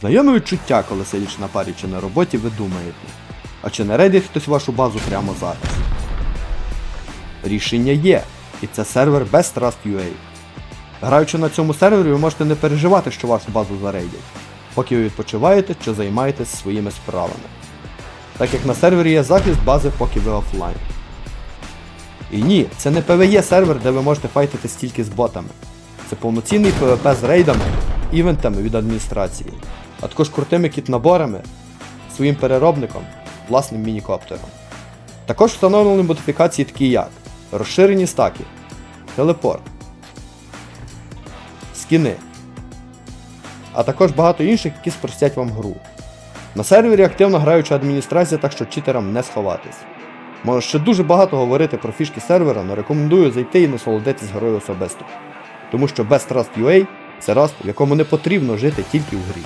Знайоме відчуття, коли сидячи на парі чи на роботі, ви думаєте, а чи не рейдить хтось вашу базу прямо зараз? Рішення є, і це сервер без Trust.ua. Граючи на цьому сервері, ви можете не переживати, що вашу базу зарейдять, поки ви відпочиваєте чи займаєтесь своїми справами. Так як на сервері є захист бази, поки ви офлайн. І ні, це не PvE сервер, де ви можете файтитись тільки з ботами. Це повноцінний PvP з рейдами, івентами від адміністрації, а також крутими кіт-наборами, своїм переробником, власним мінікоптером. Також встановлені модифікації такі як розширені стаки, телепорт, скіни, а також багато інших, які спростять вам гру. На сервері активно граюча адміністрація, так що читерам не сховатись. Можу ще дуже багато говорити про фішки сервера, але рекомендую зайти і насолодитись грою особисто. Тому що без Trust.ua це раст, в якому не потрібно жити тільки в грі.